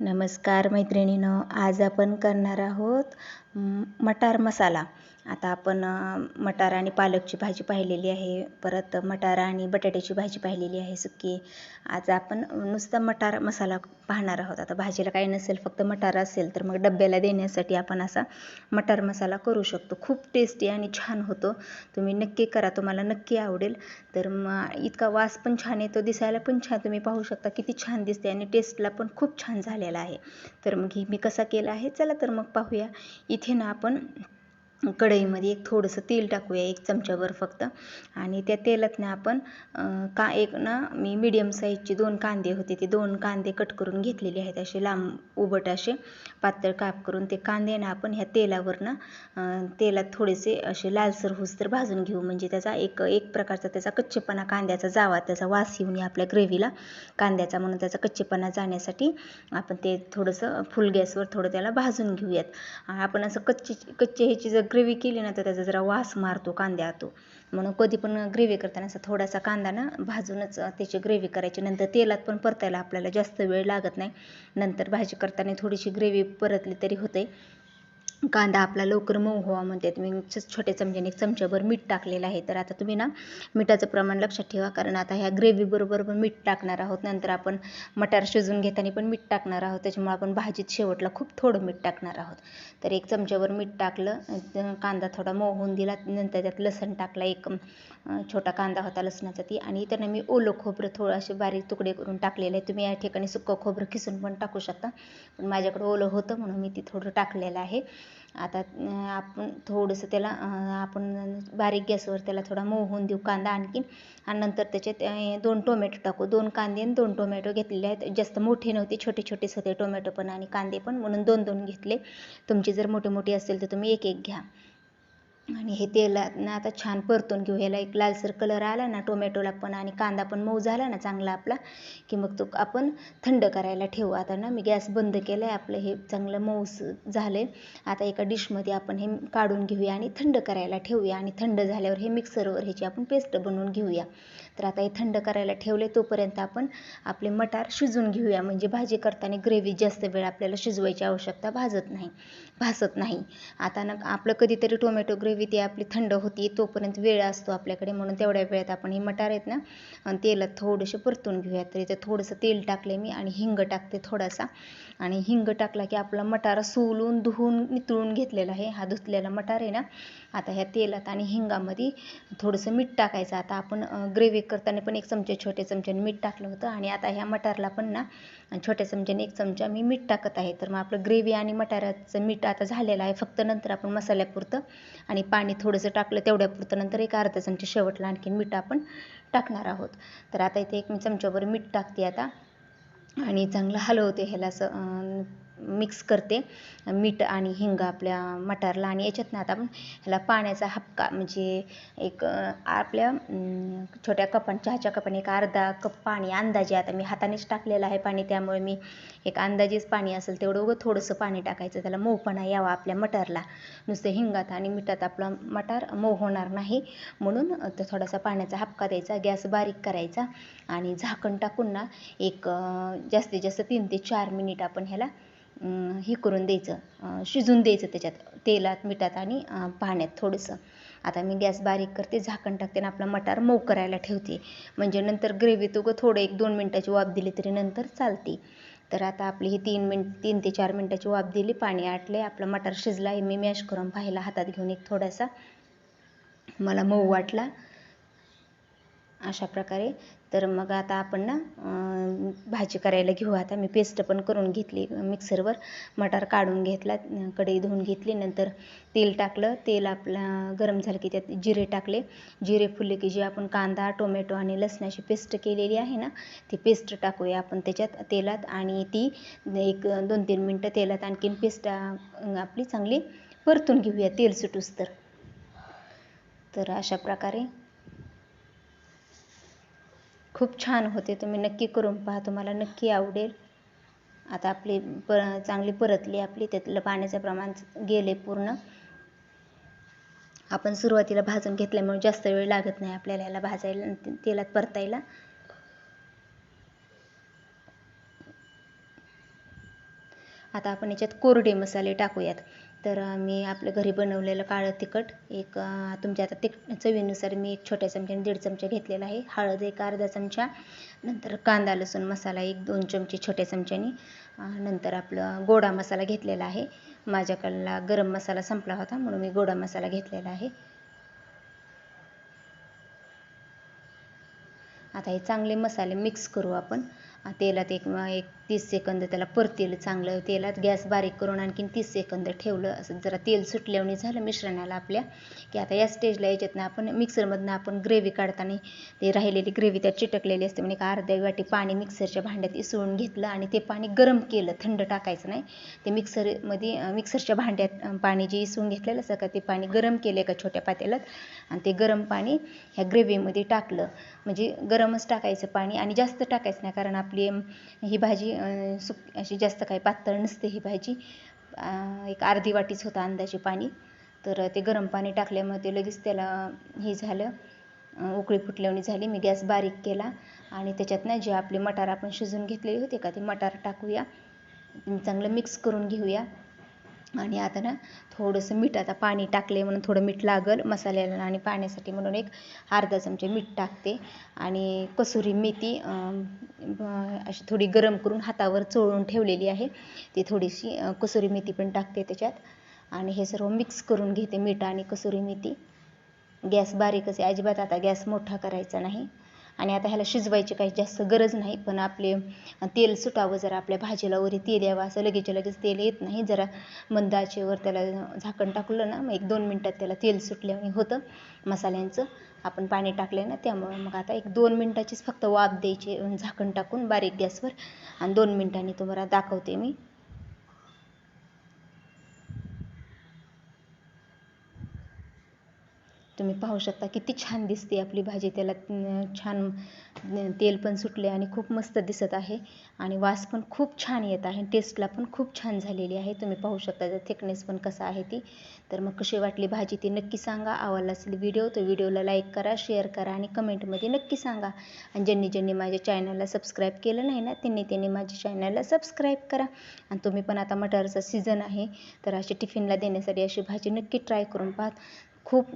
नमस्कार मैत्रिणीनं आज आपण करणार आहोत मटार मसाला. आता आपण मटार आणि पालकची भाजी पाहिलेली आहे. परत मटार आणि बटाट्याची भाजी पाहिलेली आहे सुकी. आज आपण नुसता मटार मसाला पाहणार आहोत. आता भाजीला काही नसेल फक्त मटार असेल तर मग डब्याला देण्यासाठी आपण असा मटार मसाला करू शकतो. खूप टेस्टी आणि छान होतो. तुम्ही नक्की करा. तुम्हाला नक्की आवडेल. तर मग इतका वास पण छान येतो. दिसायला पण छान. तुम्ही पाहू शकता किती छान दिसते आणि टेस्टला पण खूप छान झालेला आहे. तर मग ही मी कसा केला आहे? चला तर मग पाहूया. इथे ना आपण कढईमध्ये एक थोडंसं तेल टाकूया एक चमच्यावर फक्त. आणि त्या तेलातनं आपण का एक ना मी मिडियम साईजचे दोन कांदे होते ते दोन कांदे कट करून घेतलेले आहेत असे लांब उबट असे पातळ काप करून. ते कांदे ना आपण ह्या तेलावरनं तेलात थोडेसे असे लालसर होसतर भाजून घेऊ. म्हणजे त्याचा एक एक प्रकारचा त्याचा कच्चेपणा कांद्याचा जावा त्याचा वास येऊन नये आपल्या ग्रेव्हीला. कांद्याचा म्हणून त्याचा कच्चेपणा जाण्यासाठी आपण ते थोडंसं फुल गॅसवर थोडं त्याला भाजून घेऊयात. आपण असं कच्चे कच्चे ह्याची जर ग्रेव्ही केली ना तर त्याचा जरा वास मारतो कांद्या तो म्हणून कधी पण ग्रेव्ही करताना असा थोडासा कांदा ना भाजूनच त्याची ग्रेव्ही करायची. नंतर तेलात पण परतायला आपल्याला जास्त वेळ लागत नाही. नंतर भाजी करताना थोडीशी ग्रेव्ही परतली तरी होते. कांदा आपला लवकर मऊ व्हावा म्हणते. मी छोट्या चमच्याने म्हणजे एक चमच्याभर मीठ टाकलेलं आहे. तर आता तुम्ही ना मिठाचं प्रमाण लक्षात ठेवा. कारण आता ह्या ग्रेव्हीबरोबर पण मीठ टाकणार आहोत. नंतर आपण मटार शिजवून घेताना पण मीठ टाकणार आहोत. त्याच्यामुळे आपण भाजीत शेवटला खूप थोडं मीठ टाकणार आहोत. तर एक चमच्यावर मीठ टाकलं. कांदा थोडा मऊ होऊन दिला. नंतर त्यात लसण टाकला. एक छोटा कांदा होता लसणाचा ती. आणि त्यांना मी ओलं खोबरं थोडं असे बारीक तुकडे करून टाकलेले आहे. तुम्ही या ठिकाणी सुक्कं खोबरं खिसून पण टाकू शकता. पण माझ्याकडे ओलं होतं म्हणून मी ती थोडं टाकलेलं आहे. आता आपण थोडंसं त्याला आपण बारीक गॅसवर त्याला थोडा मऊ होऊन देऊ कांदा आणखीन. आणि नंतर त्याच्यात दोन टोमॅटो टाकू. दोन कांदे आणि दोन टोमॅटो घेतलेले आहेत. जास्त मोठे नव्हते छोटे छोटेच होते टोमॅटो पण आणि कांदे पण. म्हणून दोन दोन घेतले. तुमची जर मोठे मोठी असेल तर तुम्ही एक एक घ्या. आणि हे तेलात ना आता छान परतून घेऊ. ह्याला एक लालसर कलर आला ना टोमॅटोला पण आणि कांदा पण मऊ झाला ना चांगला आपला की मग तो आपण थंड करायला ठेवू. आता ना मी गॅस बंद केला आहे आपलं हे चांगलं मऊस झालं आहे आता एका डिशमध्ये आपण हे काढून घेऊया आणि थंड करायला ठेवूया. आणि थंड झाल्यावर हे मिक्सरवर ह्याची आपण पेस्ट बनवून घेऊया. तर आता हे थंड करायला ठेवले तोपर्यंत आपण आपले मटार शिजून घेऊया. म्हणजे भाजी करताना ग्रेव्ही जास्त वेळ आपल्याला शिजवायची आवश्यकता भाजत नाही भासत नाही. आता ना आपलं कधीतरी टोमॅटो ग्रेव्ही ती आपली थंड होती तोपर्यंत वेळ असतो आपल्याकडे. म्हणून तेवढ्या वेळात आपण हे मटार आहेत ना आणि तेलात थोडेसे परतून घेऊया. तर इथं थोडंसं तेल टाकले मी आणि हिंग टाकते थोडासा. आणि हिंग टाकला की आपला मटार सोलून धुवून नितळून घेतलेला आहे. हा धुतलेला मटार आहे ना आता ह्या तेलात आणि हिंगामध्ये थोडंसं मीठ टाकायचं. आता आपण ग्रेव्ही करताना पण एक चमचे छोटे चमच्याने मीठ टाकलं होतं. आणि आता ह्या मटारला पण ना छोट्या चमच्याने एक चमचा मी मीठ टाकत आहे. तर मग आपलं ग्रेव्ही आणि मटाराचं मीठ आता झालेलं आहे. फक्त नंतर आपण मसाल्यापुरतं आणि पाणी थोडंसं टाकलं तेवढ्यापुरतं नंतर एक अर्धा चमचा शेवटला आणखीन मीठ आपण टाकणार आहोत. तर आता इथे एक मी चमच्यावर मीठ टाकते आता. आणि चांगलं हलवते ह्याला असं मिक्स करते. मीठ आणि हिंग आपल्या मटारला आणि याच्यात ना आता आपण ह्याला पाण्याचा हपका म्हणजे एक आपल्या छोट्या कपान चहाच्या कपाने एक अर्धा कप पाणी अंदाजे आता मी हातानेच टाकलेलं आहे पाणी त्यामुळे मी एक अंदाजेच पाणी असेल तेवढं उगं थोडंसं पाणी टाकायचं. त्याला मऊपणा यावा आपल्या मटारला. नुसतं हिंगात आणि मिठात आपला मटार मऊ होणार नाही. म्हणून तर थोडासा पाण्याचा हपका द्यायचा गॅस बारीक करायचा आणि झाकण टाकून ना एक जास्तीत जास्त तीन ते चार मिनिट आपण ह्याला हे करून द्यायचं. शिजून द्यायचं त्याच्यात. तेलात मिठात आणि पाण्यात थोडंसं. आता मी गॅस बारीक करते झाकण टाकते आणि आपला मटार मऊ करायला ठेवते. म्हणजे नंतर ग्रेव्हीत उगं थोडं एक दोन मिनटाची वाफ दिली तरी नंतर चालते. तर आता आपली ही तीन मिन तीन ते चार मिनटाची वाफ दिली पाणी आटले आपला मटार शिजला आहे मी मॅश करून पाहिला हातात घेऊन एक थोडासा. मला मऊ वाटला. अशा प्रकारे. तर मग आता आपण ना भाजी करायला घेऊ. आता मी पेस्ट पण करून घेतली मिक्सरवर मटार काढून घेतला कढई धुवून घेतली. नंतर तेल टाकलं. तेल आपला गरम झालं की त्यात जिरे टाकले. जिरे फुलले की जे आपण कांदा टोमॅटो आणि लसणाची पेस्ट केलेली आहे ना ती पेस्ट टाकूया आपण त्याच्यात तेलात. आणि ती एक दोन तीन मिनटं तेलात आणखीन पेस्ट आपली चांगली परतून घेऊया. तेल सुटूस तर. तर अशा प्रकारे खूप छान होते. तुम्ही नक्की करून पहा. तुम्हाला नक्की आवडेल. आता आपली प चांगली परतली आपली. त्यातलं पाण्याचं प्रमाण गेले पूर्ण. आपण सुरुवातीला भाजून घेतल्यामुळे जास्त वेळ लागत नाही आपल्याला ह्याला भाजायला तेलात परतायला. आता आपण याच्यात कोरडे मसाले टाकूयात. तर मी आपलं घरी बनवलेलं काळं तिखट एक तुमच्या आता तिख चवीनुसार मी एक छोट्या चमच्याने दीड चमचा घेतलेला आहे. हळद एक अर्धा चमचा नंतर कांदा लसूण मसाला एक दोन चमचे छोट्या चमच्याने नंतर आपलं गोडा मसाला घेतलेला आहे. माझ्याकडला गरम मसाला संपला होता म्हणून मी गोडा मसाला घेतलेला आहे. आता हे चांगले मसाले मिक्स करू आपण. तेलात एक एक तीस सेकंद त्याला परतेल चांगलं तेलात गॅस बारीक करून आणखीन तीस सेकंद ठेवलं. असं जरा तेल सुटल्याने झालं मिश्रणाला आपल्या की आता या स्टेजला याच्यातनं आपण मिक्सरमधनं आपण ग्रेव्ही काढताना ते राहिलेली ग्रेव्ही त्यात चिटकलेली असते. म्हणजे का अर्ध्या वाटी पाणी मिक्सरच्या भांड्यात इसळून घेतलं आणि ते पाणी गरम केलं थंड टाकायचं नाही. ते मिक्सरमध्ये मिक्सरच्या भांड्यात पाणी जे इसळून घेतलेलं असं का ते पाणी गरम केलं एका छोट्या पातेल्यात आणि ते गरम पाणी ह्या ग्रेव्हीमध्ये टाकलं. म्हणजे गरमच टाकायचं पाणी आणि जास्त टाकायचं नाही कारण आपली ही भाजी सुक अशी जास्त काही पातळ नसते ही भाजी. एक अर्धी वाटीच होतं अंदाजे पाणी. तर ते गरम पाणी टाकल्यामुळे ते लगेच त्याला हे झालं. उकळी फुटल्यावणी झाली. मी गॅस बारीक केला आणि त्याच्यात ना जे आपले मटार आपण शिजून घेतलेले होते का ते मटार टाकूया. चांगलं मिक्स करून घेऊया. आणि आता ना थोडंसं मीठ आता पाणी टाकले म्हणून थोडं मीठ लागल मसाल्याला आणि पाण्यासाठी म्हणून एक अर्धा चमचे मीठ टाकते. आणि कसुरी मेथी अशी थोडी गरम करून हातावर चोळून ठेवलेली आहे. ती थोडीशी कसुरी मेथी पण टाकते त्याच्यात. आणि हे सर्व मिक्स करून घेते मीठ आणि कसुरी मेथी. गॅस बारीकच आहे. अजिबात आता गॅस मोठा करायचा नाही. आणि आता ह्याला शिजवायची काही जास्त गरज नाही पण आपले तेल सुटावं जरा आपल्या भाजीला वरी तेल यावं असं लगेच लगेच तेल येत नाही. जरा मंद आचेवर त्याला झाकण टाकलं ना मग एक दोन मिनटात त्याला तेल सुटल्याने होतं मसाल्यांचं. आपण पाणी टाकले ना त्यामुळं मग आता एक दोन मिनटाचीच फक्त वाफ द्यायची झाकण टाकून बारीक गॅसवर आणि दोन मिनटांनी तुम्हाला दाखवते मी. तुम्ही पाहू शकता किती छान दिसते आपली भाजी. त्याला छान तेल पण सुटले आणि खूप मस्त दिसत आहे. आणि वास पण खूप छान येत आहे. टेस्टला पण खूप छान झालेली आहे. तुम्ही पाहू शकता जर थिकनेस पण कसा आहे ती. तर मग कशी वाटली भाजी ती नक्की सांगा. आवडला असेल व्हिडिओ तर व्हिडिओला लाईक करा शेअर करा आणि कमेंटमध्ये नक्की सांगा. आणि ज्यांनी ज्यांनी माझ्या चॅनलला सबस्क्राईब केलं नाही ना त्यांनी त्यांनी माझ्या चॅनलला सबस्क्राईब करा. आणि तुम्ही पण आता मटारचा सीझन आहे. तर अशी टिफिनला देण्यासाठी अशी भाजी नक्की ट्राय करून पाहा. खूप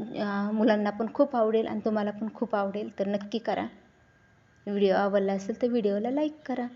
मुलांना पण खूप आवडेल आणि तुम्हाला पण खूप आवडेल तर नक्की करा. व्हिडिओ आवडला असेल तर व्हिडिओला लाईक करा.